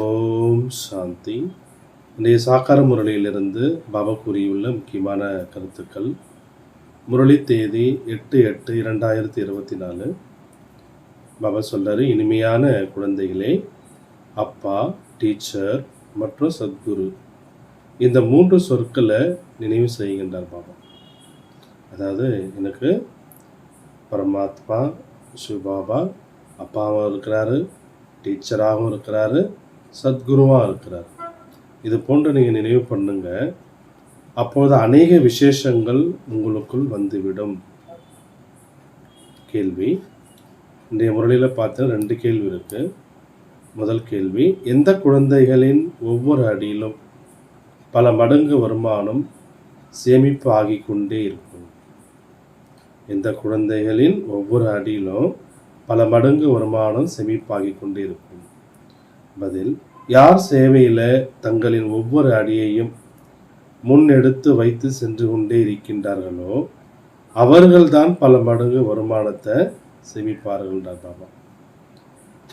ஓம் சாந்தி. இன்றைய சாக்கார முரளியிலிருந்து பாபா கூறியுள்ள முக்கியமான கருத்துக்கள். முரளி தேதி எட்டு எட்டு இரண்டாயிரத்தி இருபத்தி நாலு. பாபா சொல்றாரு இனிமையான குழந்தைகளே அப்பா டீச்சர் மற்றும் சத்குரு இந்த மூன்று சொற்களை நினைவு செய்கின்றார் பாபா. அதாவது எனக்கு பரமாத்மா சிவபாபா அப்பாவும் இருக்கிறாரு டீச்சராகவும் இருக்கிறாரு சத்குருவாக இருக்கிறார். இது போன்று நீங்கள் நினைவு பண்ணுங்க. அப்போது அநேக விசேஷங்கள் உங்களுக்குள் வந்துவிடும். கேள்வி. இன்றைய முறையில் பார்த்தா ரெண்டு கேள்வி இருக்கு. முதல் கேள்வி எந்த குழந்தைகளின் ஒவ்வொரு அடியிலும் பல மடங்கு வருமானம் சேமிப்பு ஆகி கொண்டே இருக்கும். எந்த குழந்தைகளின் ஒவ்வொரு அடியிலும் பல மடங்கு வருமானம் சேமிப்பாகி கொண்டே இருக்கும். பதில் யார் சேவையில் தங்களின் ஒவ்வொரு அடியையும் முன்னெடுத்து வைத்து சென்று கொண்டே இருக்கின்றார்களோ அவர்கள்தான் பல மடங்கு வருமானத்தை சேமிப்பார்கள் பாபா.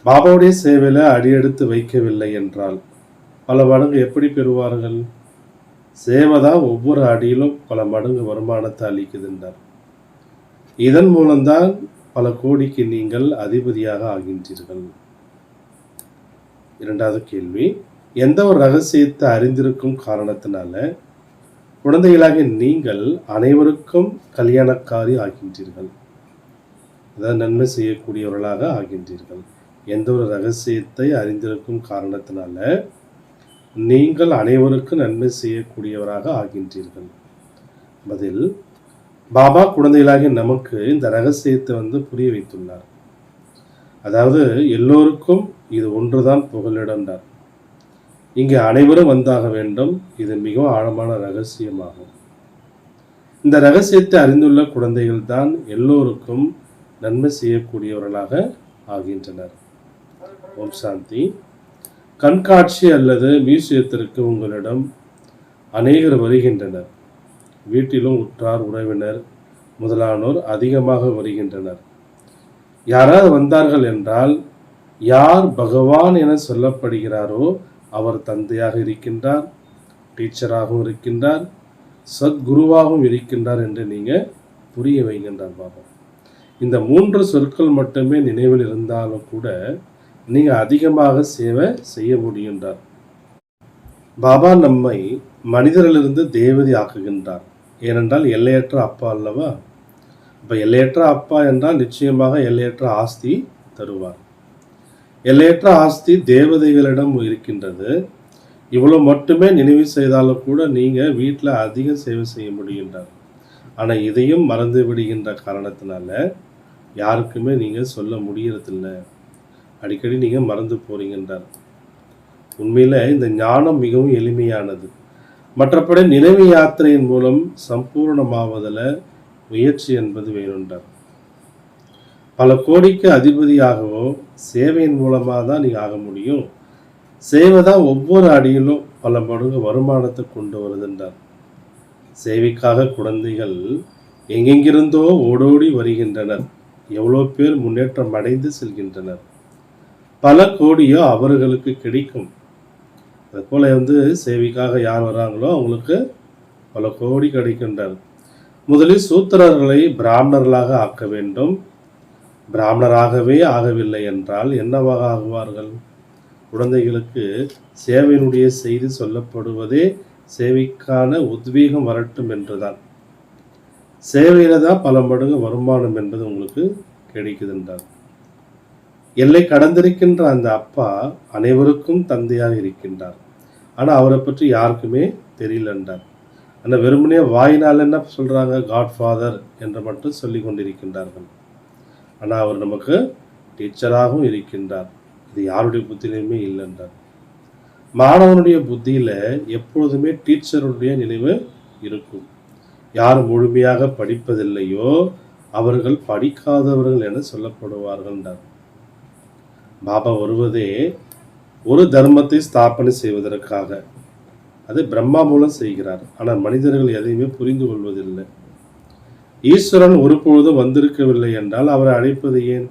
பாபாவுடைய சேவையில் அடியெடுத்து வைக்கவில்லை என்றால் பல மடங்கு எப்படி பெறுவார்கள்? சேவை தான் ஒவ்வொரு அடியிலும் பல மடங்கு வருமானத்தை அளிக்குதுன்றார் இதன் மூலம்தான் பல கோடிக்கு நீங்கள் அதிபதியாக ஆகின்றீர்கள். இரண்டாவது கேள்வி. எந்த ஒரு ரகசியத்தை அறிந்திருக்கும் காரணத்தினால குழந்தைகளாக நீங்கள் அனைவருக்கும் கல்யாணக்காரி ஆகின்றீர்கள். அதாவது நன்மை செய்யக்கூடியவர்களாக ஆகின்றீர்கள். எந்த ஒரு ரகசியத்தை அறிந்திருக்கும் காரணத்தினால நீங்கள் அனைவருக்கும் நன்மை செய்யக்கூடியவராக ஆகின்றீர்கள். பதில் பாபா குழந்தைகளாகிய நமக்கு இந்த ரகசியத்தை வந்து புரிய வைத்துள்ளார். அதாவது எல்லோருக்கும் இது ஒன்றுதான் புகலிடம்டார் இங்கே அனைவரும் வந்தாக வேண்டும். இது மிகவும் ஆழமான ரகசியமாகும். இந்த ரகசியத்தை அறிந்துள்ள குழந்தைகள் தான் எல்லோருக்கும் நன்மை செய்யக்கூடியவர்களாக ஆகின்றனர். ஓம் சாந்தி. கண்காட்சி அல்லது மியூசியத்திற்கு உங்களிடம் அநேகர் வருகின்றனர். வீட்டிலும் உற்றார் உறவினர் முதலானோர் அதிகமாக வருகின்றனர். யாராவது வந்தார்கள் என்றால் யார் பகவான் என சொல்லப்படுகிறாரோ அவர் தந்தையாக இருக்கின்றார் டீச்சராகவும் இருக்கின்றார் சத்குருவாகவும் இருக்கின்றார் என்று நீங்கள் புரிய வைக்கின்றார் பாபா. இந்த மூன்று சொற்கள் மட்டுமே நினைவில் இருந்தாலும் கூட நீங்கள் அதிகமாக சேவை செய்ய முடிகின்றார் பாபா நம்மை மனிதரிலிருந்து தேவதை ஆக்குகின்றார். ஏனென்றால் எல்லையற்ற அப்பா அல்லவா? இப்போ எல்லையற்ற அப்பா என்றால் நிச்சயமாக எல்லையற்ற ஆஸ்தி தருவார். எல்லையற்ற ஆஸ்தி தேவதைகளிடம் இருக்கின்றது. இவ்வளோ மட்டுமே நினைவு செய்தாலும் கூட நீங்கள் வீட்டில் அதிக சேவை செய்ய முடிகின்றார் ஆனால் இதையும் மறந்து விடுகின்ற காரணத்தினால யாருக்குமே நீங்கள் சொல்ல முடியறதில்ல. அடிக்கடி நீங்கள் மறந்து போறீங்கன்றார். உண்மையில் இந்த ஞானம் மிகவும் எளிமையானது. மற்றபடி நினைவு யாத்திரையின் மூலம் சம்பூர்ணமாவதில் முயற்சி என்பது வேணுன்றார் பல கோடிக்கு அதிபதியாகவோ சேவையின் மூலமாக தான் நீ ஆக முடியும். சேவை தான் ஒவ்வொரு அடியிலும் பல மடங்கு வருமானத்தை கொண்டு வருதுன்றார். சேவைக்காக குழந்தைகள் எங்கெங்கிருந்தோ ஓடோடி வருகின்றனர். எவ்வளோ பேர் முன்னேற்றம் அடைந்து செல்கின்றனர். பல கோடியோ அவர்களுக்கு கிடைக்கும். அதுபோல் வந்து சேவைக்காக யார் வராங்களோ அவங்களுக்கு பல கோடி கிடைக்கின்றார். முதலில் சூத்திரர்களை பிராமணர்களாக ஆக்க வேண்டும். பிராமணராகவே ஆகவில்லை என்றால் என்னவாக ஆகுவார்கள்? குழந்தைகளுக்கு சேவையினுடைய செய்தி சொல்லப்படுவதே சேவைக்கான உத்வேகம் வரட்டும் என்றுதான். சேவையில தான் பல மடங்கு வருமானம் என்பது உங்களுக்கு கிடைக்குதுன்றார். எல்லை கடந்திருக்கின்ற அந்த அப்பா அனைவருக்கும் தந்தையாக இருக்கின்றார். ஆனால் அவரை பற்றி யாருக்குமே தெரியலன்றார். ஆனால் வெறுமனே வாயினால் என்ன சொல்கிறாங்க காட் ஃபாதர் என்று மட்டும் சொல்லி கொண்டிருக்கின்றார்கள். ஆனால் அவர் நமக்கு டீச்சராகவும் இருக்கின்றார். இது யாருடைய புத்தியிலுமே இல்லைன்றார். மாணவனுடைய புத்தியில் எப்பொழுதுமே டீச்சருடைய நினைவு இருக்கும். யார் முழுமையாக படிப்பதில்லையோ அவர்கள் படிக்காதவர்கள் என சொல்லப்படுவார்கள்ன்றார். பாபா வருவதே ஒரு தர்மத்தை ஸ்தாபனை செய்வதற்காக அதை பிரம்மா மூலம் செய்கிறார். ஆனால் மனிதர்கள் எதையுமே புரிந்து கொள்வதில்லை. ஈஸ்வரன் ஒருபொழுதும் வந்திருக்கவில்லை என்றால் அவரை அழைப்பது ஏன்?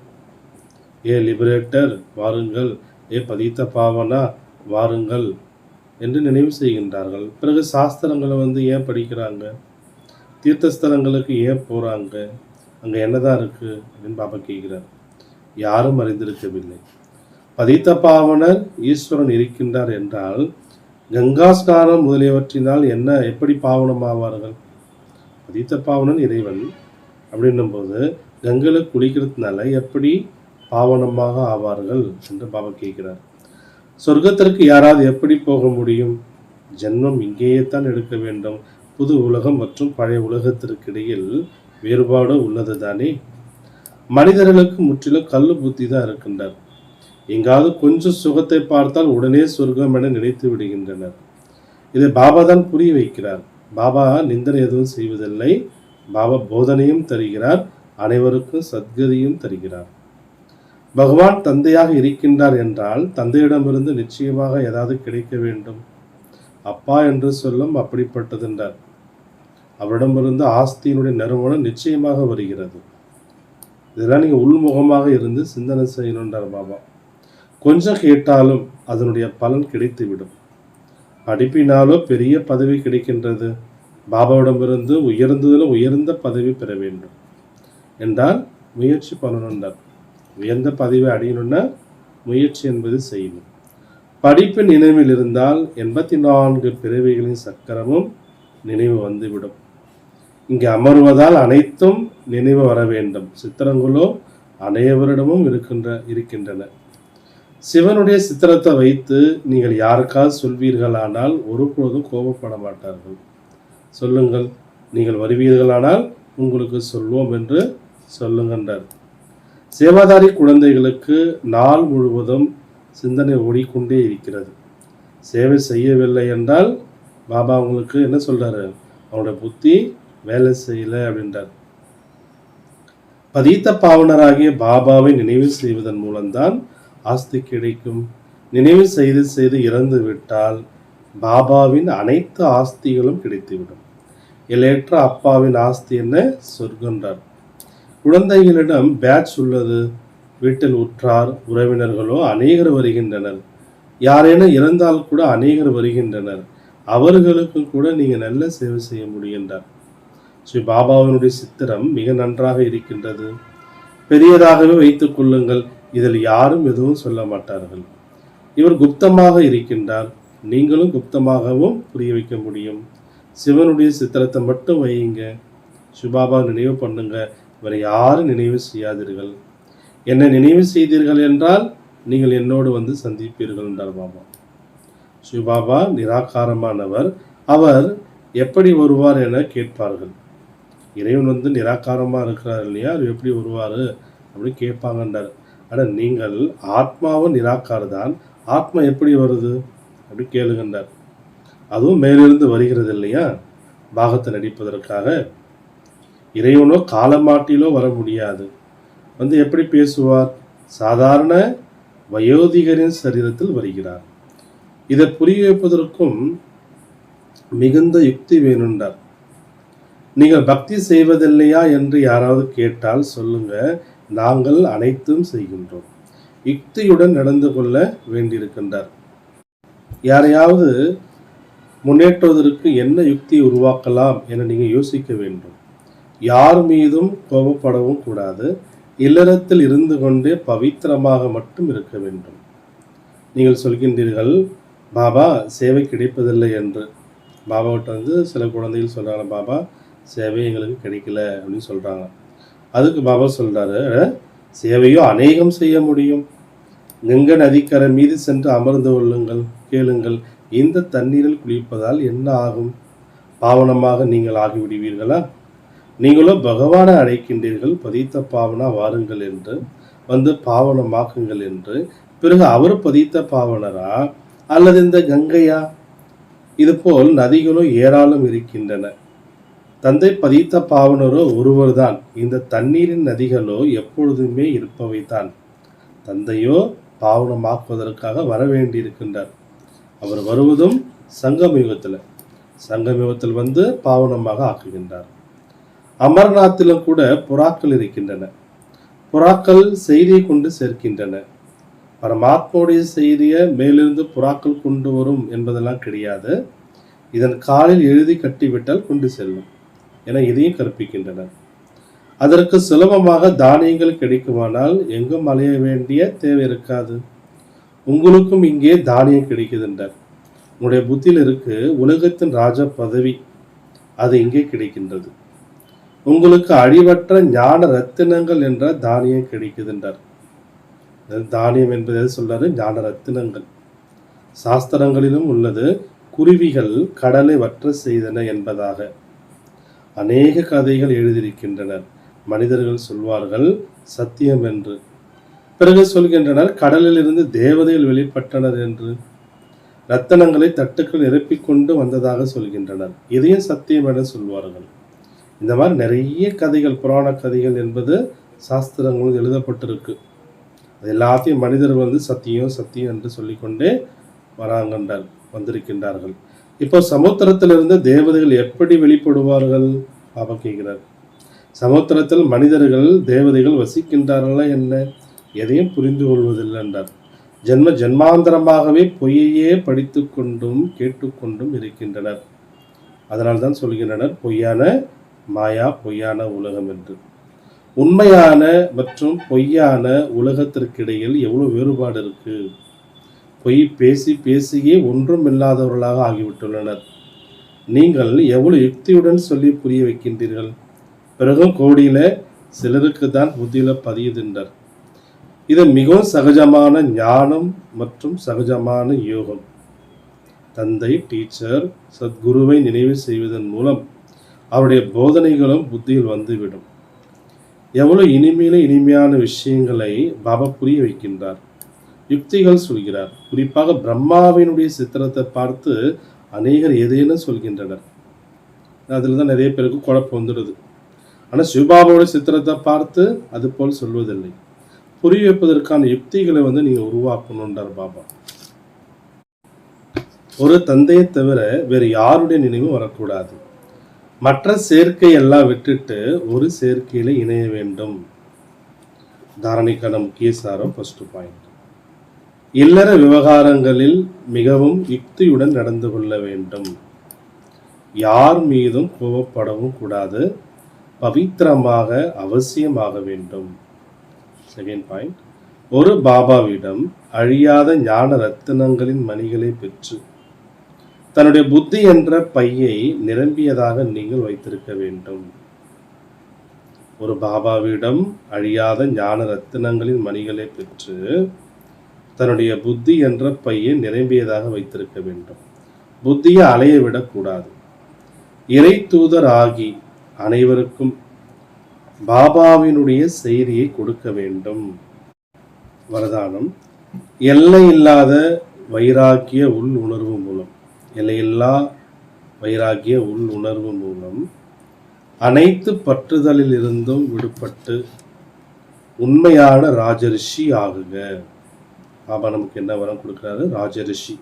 ஏ லிபரேட்டர் வாருங்கள். ஏ பதித்த பாவனா வாருங்கள் என்று நினைவு செய்கின்றார்கள். பிறகு சாஸ்திரங்களை வந்து ஏன் படிக்கிறாங்க? தீர்த்தஸ்தலங்களுக்கு ஏன் போகிறாங்க அங்கே என்னதான் இருக்குது அப்படின்னு பாபா கேட்கிறார். யாரும் அறிந்திருக்கவில்லை. பதித்த பாவனர் ஈஸ்வரன் இருக்கின்றார் என்றால் கங்கா ஸ்நானம் முதலியவற்றினால் என்ன எப்படி பாவனமாவார்கள் பதித்த பாவனன் இறைவன். அப்படின்னும்போது கங்கையில் குளிக்கிறதுனால எப்படி பாவனமாக ஆவார்கள் என்று பாபா கேட்கிறார். சொர்க்கத்திற்கு யாராவது எப்படி போக முடியும்? ஜென்மம் இங்கேயே தான் எடுக்க வேண்டும். புது உலகம் மற்றும் பழைய உலகத்திற்கிடையில் வேறுபாடு உள்ளது தானே மனிதர்களுக்கு முற்றிலும் கல் புத்தி தான் இருக்கின்றார் எங்காவது கொஞ்சம் சுகத்தை பார்த்தால் உடனே சொர்க்கம் என நினைத்து விடுகின்றனர். இதை பாபா தான் புரிய வைக்கிறார். பாபா நிந்தனை எதுவும் செய்வதில்லை. பாபா போதனையும் தருகிறார். அனைவருக்கும் சத்கதியும் தருகிறார். பகவான் தந்தையாக இருக்கின்றார் என்றால் தந்தையிடமிருந்து நிச்சயமாக ஏதாவது கிடைக்க வேண்டும். அப்பா என்று சொல்லும் அப்படிப்பட்டதென்றார். அவரிடமிருந்து ஆஸ்தியினுடைய நறுமணம் நிச்சயமாக வருகிறது. இதெல்லாம் நீங்கள் உள்முகமாக இருந்து சிந்தனை செய்யணுன்றார் பாபா. கொஞ்சம் கேட்டாலும் அதனுடைய பலன் கிடைத்துவிடும். படிப்பினாலோ பெரிய பதவி கிடைக்கின்றது. பாபாவிடமிருந்து உயர்ந்ததில் உயர்ந்த பதவி பெற வேண்டும். என்றால் முயற்சி பண்ணணுன்றார் உயர்ந்த பதவி அடையணும்னா முயற்சி என்பது செய்யணும். படிப்பு நினைவில் இருந்தால் எண்பத்தி நான்கு பிறவிகளின் சக்கரமும் நினைவு வந்துவிடும். இங்கே அமர்வதால் அனைத்தும் நினைவு வர வேண்டும். சித்திரங்களோ அனைவரிடமும் இருக்கின்ற இருக்கின்றன. சிவனுடைய சித்திரத்தை வைத்து நீங்கள் யாருக்காவது சொல்வீர்களானால் ஒருபொழுதும் கோபப்பட மாட்டார்கள். சொல்லுங்கள் நீங்கள் வருவீர்களானால் உங்களுக்கு சொல்வோம் என்று சொல்லுங்கன்றார் சேவாதாரி குழந்தைகளுக்கு நாள் முழுவதும் சிந்தனை ஓடிக்கொண்டே இருக்கிறது. சேவை செய்யவில்லை என்றால் பாபா உங்களுக்கு என்ன சொல்றாரு? அவனோட புத்தி வேலை செய்யலை அப்படின்றார். பதித்த பாவனராகிய பாபாவை நினைவு செய்வதன் மூலம்தான் ஆஸ்தி கிடைக்கும். நினைவு செய்து செய்து இறந்து விட்டால் பாபாவின் அனைத்து ஆஸ்திகளும் கிடைத்துவிடும். இலையற்ற அப்பாவின் ஆஸ்தி என்ன? சொர்க்கன்றார் குழந்தைகளிடம் பேட்ச் உள்ளது. வீட்டில் உற்றார் உறவினர்களோ அநேகர் வருகின்றனர். யாரேனும் இறந்தால் கூட அநேகர் வருகின்றனர். அவர்களுக்கு கூட நீங்கள் நல்ல சேவை செய்ய முடிகின்றார் ஸ்ரீ பாபாவினுடைய சித்திரம் மிக நன்றாக இருக்கின்றது. பெரியதாகவே வைத்துக் கொள்ளுங்கள். இதில் யாரும் எதுவும் சொல்ல மாட்டார்கள். இவர் குப்தமாக இருக்கின்றார். நீங்களும் குப்தமாகவும் புரிய வைக்க முடியும். சிவனுடைய சித்திரத்தை மட்டும் வையுங்க. சுபாபா நினைவு பண்ணுங்க. இவரை யாரும் நினைவு செய்யாதீர்கள். என்னை நினைவு செய்தீர்கள் என்றால் நீங்கள் என்னோடு வந்து சந்திப்பீர்கள் என்றார் பாபா சிவபாபா நிராகாரமானவர். அவர் எப்படி வருவார் என கேட்பார்கள். இறைவன் வந்து நிராகாரமாக இருக்கிறார் இல்லையா? அவர் எப்படி வருவார் அப்படின்னு கேட்பாங்கன்றார். ஆனால் நீங்கள் ஆத்மாவும் நிராகார தான் ஆத்மா எப்படி வருது? அப்படி கேளுகின்றார். அதுவும் மேலிருந்து வருகிறது இல்லையா? பாகத்தை நடிப்பதற்காக. இறைவனோ காலமாட்டிலோ வர முடியாது. வந்து எப்படி பேசுவார்? சாதாரண வயோதிகரின் சரீரத்தில் வருகிறார். இதை புரிய வைப்பதற்கும் மிகுந்த யுக்தி வேணுண்டார் நீங்கள் பக்தி செய்வதில்லையா என்று யாராவது கேட்டால் சொல்லுங்க. நாங்கள் அனைத்தும் செய்கின்றோம். யுக்தியுடன் நடந்து கொள்ள வேண்டியிருக்கின்றார். யாரையாவது முன்னேற்றுவதற்கு என்ன யுக்தி உருவாக்கலாம் என நீங்கள் யோசிக்க வேண்டும். யார் மீதும் கோபப்படவும் கூடாது. இல்லறத்தில் இருந்து கொண்டே பவித்திரமாக மட்டும் இருக்க வேண்டும். நீங்கள் சொல்கின்றீர்கள் பாபா சேவை கிடைப்பதில்லை என்று. பாபாவிட்ட வந்து சில குழந்தைகள் சொல்கிறாங்க பாபா சேவை எங்களுக்கு கிடைக்கல அப்படின்னு சொல்கிறாங்க அதுக்கு பாபா சொல்கிறாரு சேவையோ அநேகம் செய்ய முடியும். கங்கை நதிக்கரை மீது சென்று அமர்ந்து கொள்ளுங்கள் கேளுங்கள். இந்த தண்ணீரில் குளிப்பதால் என்ன ஆகும்? பாவனமாக நீங்கள் ஆகிவிடுவீர்களா? நீங்களோ பகவானை அழைக்கின்றீர்கள் பதித்த பாவனா வாருங்கள் என்று வந்து பாவனமாக்குங்கள் என்று. பிறகு அவர் பதித்த பாவனரா? அல்லது இந்த கங்கையா? இதுபோல் நதிகளோ ஏராளம் இருக்கின்றன. தந்தை பதித்த பாவனரோ ஒருவர்தான். இந்த தண்ணீரின் நதிகளோ எப்பொழுதுமே இருப்பவைதான். தந்தையோ பாவனமாக்குவதற்காக வர வேண்டியிருக்கின்றார் அவர் வருவதும் சங்கம் யுகத்தில் சங்கம் யுகத்தில் வந்து பாவனமாக ஆக்குகின்றார். அமர்நாத்திலும் கூட புறாக்கள் இருக்கின்றன. புறாக்கள் செய்தியை கொண்டு சேர்க்கின்றன. பரமாத்மாவுடைய செய்தியை மேலிருந்து புறாக்கள் கொண்டு வரும் என்பதெல்லாம் கிடையாது. இதன் காலில் எழுதி கட்டிவிட்டால் கொண்டு செல்லும். என இதையும் கற்பிக்கின்றனர் அதற்கு சுலபமாக தானியங்கள் கிடைக்குமானால் எங்கும் அலைய வேண்டிய தேவை இருக்காது. உங்களுக்கும் இங்கே தானியம் கிடைக்குதுன்றார் உன்னுடைய புத்தியில் இருக்கு உலகத்தின் ராஜ பதவி. அது இங்கே கிடைக்கின்றது. உங்களுக்கு அழிவற்ற ஞான ரத்தினங்கள் என்ற தானியம் கிடைக்குதுன்றார். தானியம் என்பது எது சொல்றாரு? ஞான ரத்தினங்கள். சாஸ்திரங்களிலும் உள்ளது குருவிகள் கடலை வற்ற செய்தன என்பதாக. அநேக கதைகள் எழுதியிருக்கின்றனர். மனிதர்கள் சொல்வார்கள் சத்தியம் என்று. பிறகு சொல்கின்றனர் கடலில் இருந்து தேவதைகள் வெளிப்பட்டனர் என்று. ரத்தனங்களை தட்டுக்கள் நிரப்பிக்கொண்டு வந்ததாக சொல்கின்றனர். இதையும் சத்தியம் என சொல்வார்கள். இந்த மாதிரி நிறைய கதைகள் புராண கதைகள் என்பது சாஸ்திரங்களும் எழுதப்பட்டிருக்கு. அது எல்லாத்தையும் மனிதர்கள் வந்து சத்தியம் சத்தியம் என்று சொல்லிக்கொண்டே வராங்கன்றார் வந்திருக்கின்றார்கள். இப்போ சமுத்திரத்திலிருந்து தேவதைகள் எப்படி வெளிப்படுவார்கள்? பாபம் கேட்கிறார். சமுத்திரத்தில் மனிதர்கள் தேவதைகள் வசிக்கின்றார்களா என்ன? எதையும் புரிந்து கொள்வதில்லை என்றார். ஜென்ம ஜென்மாந்தரமாகவே பொய்யையே படித்து கொண்டும் கேட்டுக்கொண்டும் இருக்கின்றனர். அதனால் தான் சொல்கின்றனர் பொய்யான மாயா பொய்யான உலகம் என்று. உண்மையான மற்றும் பொய்யான உலகத்திற்கிடையில் எவ்வளோ வேறுபாடு இருக்குது பொய் பேசி பேசியே ஒன்றும் இல்லாதவர்களாக ஆகிவிட்டுள்ளனர். நீங்கள் எவ்வளவு யுக்தியுடன் சொல்லி புரிய வைக்கின்றீர்கள்? பிறகும் கோடியில சிலருக்கு தான் புத்தியில பதியுதுன்றார் இது மிகவும் சகஜமான ஞானம் மற்றும் சகஜமான யோகம். தந்தை டீச்சர் சத்குருவை நினைவு செய்வதன் மூலம் அவருடைய போதனைகளும் புத்தியில் வந்துவிடும். எவ்வளவு இனிமையில இனிமையான விஷயங்களை பாபா புரிய வைக்கின்றார். யுக்திகள் சொல்கிறார். குறிப்பாக பிரம்மாவினுடைய சித்திரத்தை பார்த்து அநேகர் ஏதேனும் சொல்கின்றனர். அதில் தான் நிறைய பேருக்கு குழப்பம் வந்துடுது. ஆனால் சிவபாபாவோட சித்திரத்தை பார்த்து அது போல் சொல்வதில்லை. புரிய வைப்பதற்கான யுக்திகளை வந்து நீங்கள் உருவாக்கணுன்றார் பாபா. ஒரு தந்தையை தவிர வேறு யாருடைய நினைவும் வரக்கூடாது. மற்ற சேர்க்கை எல்லாம் விட்டுட்டு ஒரு சேர்க்கையில் இணைய வேண்டும். தாரணிக்கான முக்கிய சாரம் ஃபர்ஸ்ட் பாயிண்ட் இல்லற விவகாரங்களில் மிகவும் யுக்தியுடன் நடந்து கொள்ள வேண்டும். யார் மீதும் கோபப்படவும் கூடாது. பவித்திரமாக அவசியமாக வேண்டும். செகண்ட் பாயிண்ட் ஒரு பாபாவிடம் அழியாத ஞான ரத்தினங்களின் மணிகளை பெற்று தன்னுடைய புத்தி என்ற பையை நிரம்பியதாக நீங்கள் வைத்திருக்க வேண்டும். ஒரு பாபாவிடம் அழியாத ஞான ரத்தினங்களின் மணிகளை பெற்று தன்னுடைய புத்தி என்ற பையை நிரம்பியதாக வைத்திருக்க வேண்டும். புத்தியை அலைய விடக்கூடாது இறை தூதர் ஆகி அனைவருக்கும் பாபாவினுடைய செய்தியை கொடுக்க வேண்டும். வரதானம். எல்லை இல்லாத வைராக்கிய உள் உணர்வு மூலம் எல்லையில்லா வைராக்கிய உள் உணர்வு மூலம் அனைத்து பற்றுதலில் இருந்தும் விடுபட்டு உண்மையான ராஜரிஷி ஆகுக. பாபா நமக்கு என்ன வரம் கொடுக்கிறாரு? ராஜரிஷி.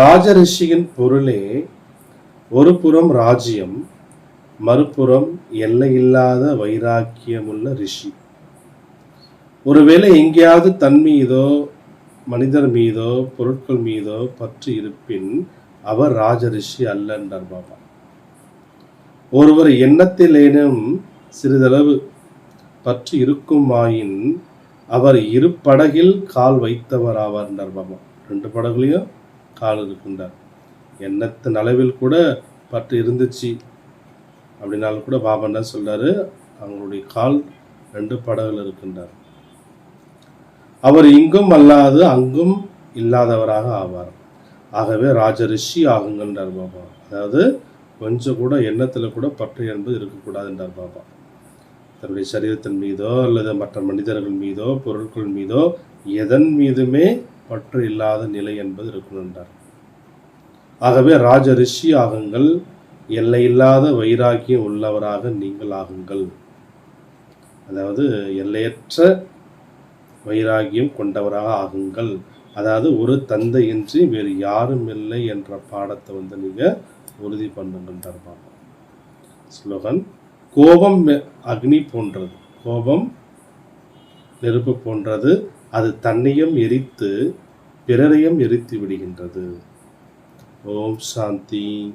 ராஜரிஷியின் பொருளே ஒரு புறம் ராஜ்யம் மறுபுறம் எல்லையில்லாத வைராக்கியமுள்ள ரிஷி. ஒருவேளை எங்கேயாவது தன் மீதோ மனிதர் மீதோ பொருட்கள் மீதோ பற்று இருப்பின் அவர் ராஜரிஷி அல்ல என்றார் பாபா. ஒருவர் எண்ணத்திலேனும் சிறிதளவு பற்று இருக்குமாயின் அவர் இரு படகில் கால் வைத்தவர் ஆவார் என்றார் பாபா. ரெண்டு படகுலையும் கால் இருக்கின்றார். எண்ணத்தின் அளவில் கூட பற்று இருந்துச்சு. அப்படின்னாலும் கூட பாபா என்ன சொல்றாரு? அவங்களுடைய கால் ரெண்டு படகுல இருக்கின்றார். அவர் இங்கும் அல்லாது அங்கும் இல்லாதவராக ஆவார். ஆகவே ராஜரிஷி ஆகுங்கன்றார் பாபா. அதாவது கொஞ்சம் கூட எண்ணத்தில் கூட பற்று என்பது இருக்கக்கூடாது என்றார் பாபா. தன்னுடைய சரீரத்தின் மீதோ அல்லது மற்ற மனிதர்கள் மீதோ பொருட்கள் மீதோ எதன் மீதுமே பற்று இல்லாத நிலை என்பது இருக்கணும் என்றார். ஆகவே ராஜ ரிஷி ஆகுங்கள் எல்லையில்லாத வைராக்கியம் உள்ளவராக நீங்கள் ஆகுங்கள். அதாவது எல்லையற்ற வைராகியம் கொண்டவராக ஆகுங்கள். அதாவது ஒரு தந்தையின்றி வேறு யாரும் இல்லை என்ற பாடத்தை வந்து நீங்கள் உறுதி பண்ணுங்கன்றார் பாபா ஸ்லோகன் கோபம் அக்னி போன்றது. கோபம் நெருப்பு போன்றது. அது தன்னையும் எரித்து பிறரையும் எரித்து விடுகின்றது. ஓம் சாந்தி.